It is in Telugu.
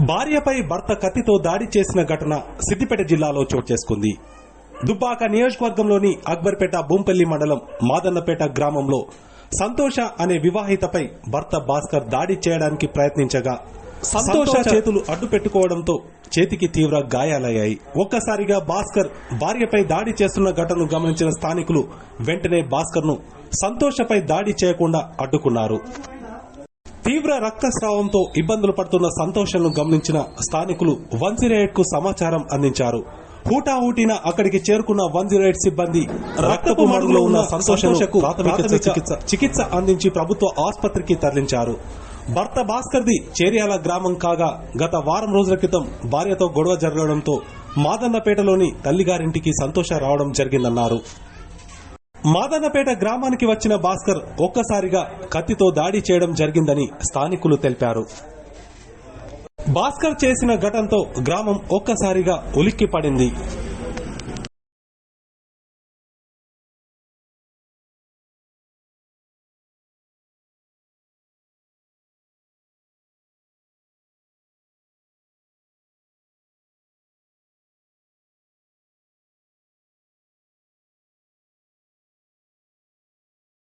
భార్యపై భర్త కత్తితో దాడి చేసిన ఘటన సిద్దిపేట జిల్లాలో చోటు చేసుకుంది. దుబ్బాక నియోజకవర్గంలోని అక్బర్పేట బూంపల్లి మండలం మాదన్నపేట గ్రామంలో సంతోష అనే వివాహితపై భర్త భాస్కర్ దాడి చేయడానికి ప్రయత్నించగా సంతోష చేతులు అడ్డు పెట్టుకోవడంతో చేతికి తీవ్ర గాయాలయ్యాయి. ఒక్కసారిగా భాస్కర్ భార్యపై దాడి చేస్తున్న ఘటనను గమనించిన స్థానికులు వెంటనే భాస్కర్ను సంతోషపై దాడి చేయకుండా అడ్డుకున్నారు. తీవ్ర రక్తస్రావంతో ఇబ్బందులు పడుతున్న సంతోషంను గమనించిన స్థానికులు వన్కు సమాచారం అందించారు. హూటాహూటిన అక్కడికి చేరుకున్న వన్ సిబ్బంది రక్తపు మడుగులో ఉన్న సంతోషకు ప్రాథమిక చికిత్స. చికిత్స అందించి ప్రభుత్వ ఆసుపత్రికి తరలించారు. భర్త భాస్కర్ది చేర్యాల గ్రామం కాగా గత వారం రోజుల క్రితం భార్యతో గొడవ జరగడంతో మాదన్నపేటలోని తల్లిగారింటికి సంతోష రావడం జరిగిందన్నారు. మాదన్నపేట గ్రామానికి వచ్చిన భాస్కర్ ఒక్కసారిగా కత్తితో దాడి చేయడం జరిగిందని స్థానికులు తెలిపారు. భాస్కర్ చేసిన ఘటనతో గ్రామం ఒక్కసారిగా ఉలిక్కి పడింది